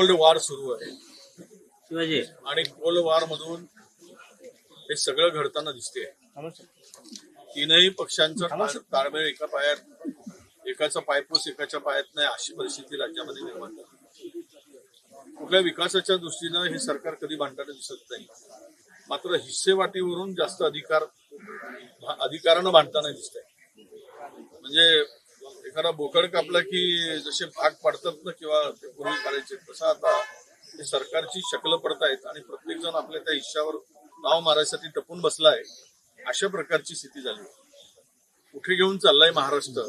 Cold war सुरू आहे. शिवाजी. आणि कोल्ड वॉर मधून हे सगळं घडताना दिसते तीनही पक्षांचं ताळ- ताळमेळ एका पायात एकाचा पायपूस एकाच्या पायात नाही अशी परिस्थिती राज्यामध्ये निर्माण झाली. कुठल्या विकासाच्या दृष्टीनं हे सरकार कधी भांडताना दिसत नाही. मात्र हिस्सेवाटीवरून जास्त अधिकार अधिकारानं भांडताना दिसत म्हणजे एखादा बोकड कापला की जसे भाग पडतात ना किंवा ते पूर्वी करायचे तसं आता सरकारची शकलं पडतायत आणि प्रत्येक जण आपल्या त्या हिश्श्यावर नाव मारायसाठी टपून बसलाय अशा प्रकारची स्थिती झाली कुठे घेऊन चाललाय महाराष्ट्र?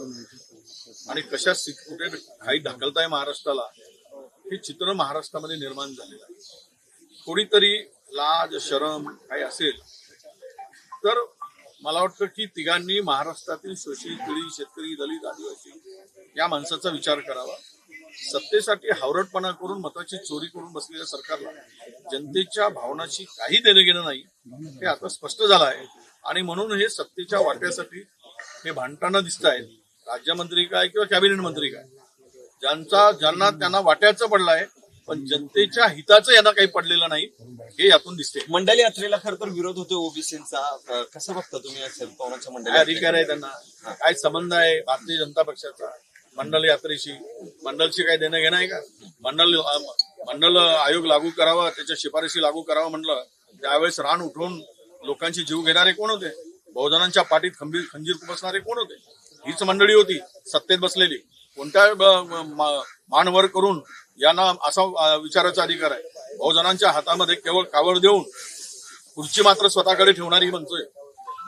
आणि कशा कुठे काही ढकलताय महाराष्ट्राला? हे चित्र महाराष्ट्रामध्ये निर्माण झालेलं आहे. कोणीतरी लाज शरम काही असेल तर मला वाटतं की तिघांनी महाराष्ट्रातील शोषित पिढी शेतकरी दलित आदिवासी या माणसाचा विचार करावा. सत्तेसाठी हावरटपणा करून मताची चोरी करून बसलेल्या सरकारला जनतेच्या भावनाशी काही देणं घेणं नाही हे आता स्पष्ट झालं आहे. आणि म्हणून हे सत्तेच्या वाट्यासाठी हे भांडताना दिसत आहेत. राज्यमंत्री काय किंवा कॅबिनेट मंत्री काय? ज्यांचा ज्यांना त्यांना वाट्याचं आहे पण जनतेच्या हिताचं यांना काही पडलेलं नाही. हे यातून दिसते मंडल यात्रेला खर तर विरोध होतो ओबीसीचा. कसं बघता तुम्ही? अधिकार आहे त्यांना? काय संबंध आहे भारतीय जनता पक्षाचा? मंडल यात्रेशी? मंडलशी काय देणं घेणं आहे का? मंडल मंडल आयोग लागू करावा त्याच्या शिफारशी लागू करावा म्हणलं त्यावेळेस रान उठवून लोकांचे जीव घेणारे कोण होते? बहुजनांच्या पाठीत खंबीर खंजीर खुपसणारे कोण होते? हीच मंडळी होती सत्तेत बसलेली. कोणत्या मानवर करून यांना असा विचाराचा अधिकार आहे. बहुजनांच्या हातामध्ये केवळ कावड देऊन खुर्ची मात्र स्वतःकडे ठेवणारी ही म्हणतोय.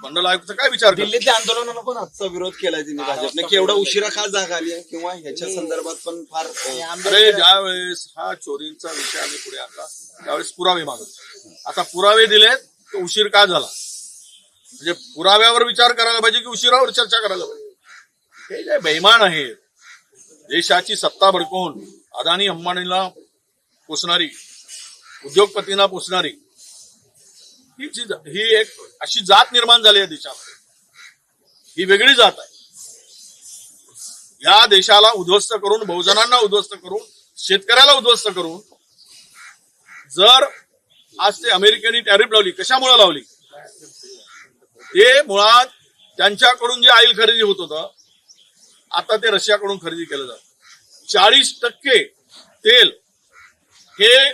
मंडल आयुक्त काय विचार? दिल्लीतल्या आंदोलनाला पण आजचा विरोध केलाय त्यांनी भाजपने की एवढा उशिरा का जागा आली आहे? किंवा ह्याच्या संदर्भात पण फार अरे ज्यावेळेस हा चोरींचा विषय आम्ही पुढे आणला त्यावेळेस पुरावे मागत. आता पुरावे दिलेत तर उशीर का झाला? म्हणजे पुराव्यावर विचार करायला पाहिजे की उशिरावर चर्चा करायला पाहिजे? हे जे बेईमान आहेत देशाची सत्ता भडकवून अदानी अंबानीला पोचणारी उद्योगपतींना पोचणारी ही जी ही एक अशी जात निर्माण झाली आहे देशामध्ये. ही वेगळी जात आहे. या देशाला उद्ध्वस्त करून बहुजनांना उद्ध्वस्त करून शेतकऱ्याला उद्ध्वस्त करून जर आज ते अमेरिकेने टॅरिफ लावली कशामुळे लावली? ते मुळात त्यांच्याकडून जे ऑइल खरेदी होत होतं आता ते रशियाकडून खरेदी केलं जातं. चाळीस टक्के तेल हे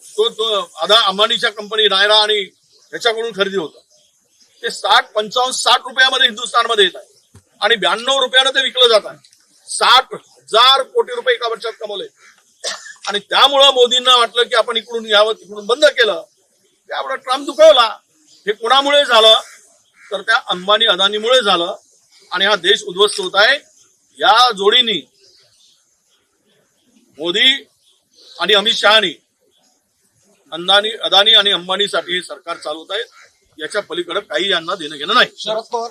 तो तो अदा अंबानीच्या कंपनी नायरा आणि ह्याच्याकडून खरेदी होतं. ते साठ पंचावन्न साठ रुपयामध्ये हिंदुस्थानमध्ये येत आहे. आणि ब्याण्णव रुपयानं ते विकलं जात आहे. साठ हजार कोटी रुपये एका वर्षात कमवले. आणि त्यामुळं मोदींना वाटलं की आपण इकडून यावं तिकडून बंद केलं. त्यामुळे ट्रम्प दुखवला. हे कोणामुळे झालं? तर त्या अंबानी अदानीमुळे झालं. आणि हा देश उद्ध्वस्त होत आहे. या जोडीनी मोदी आणि अमित शहानी अंदानी अदानी आणि अंबानीसाठी साठी सरकार चालवत आहे. याच्या पलीकडे काही यांना देणं घेणं नाही. शरद पवार.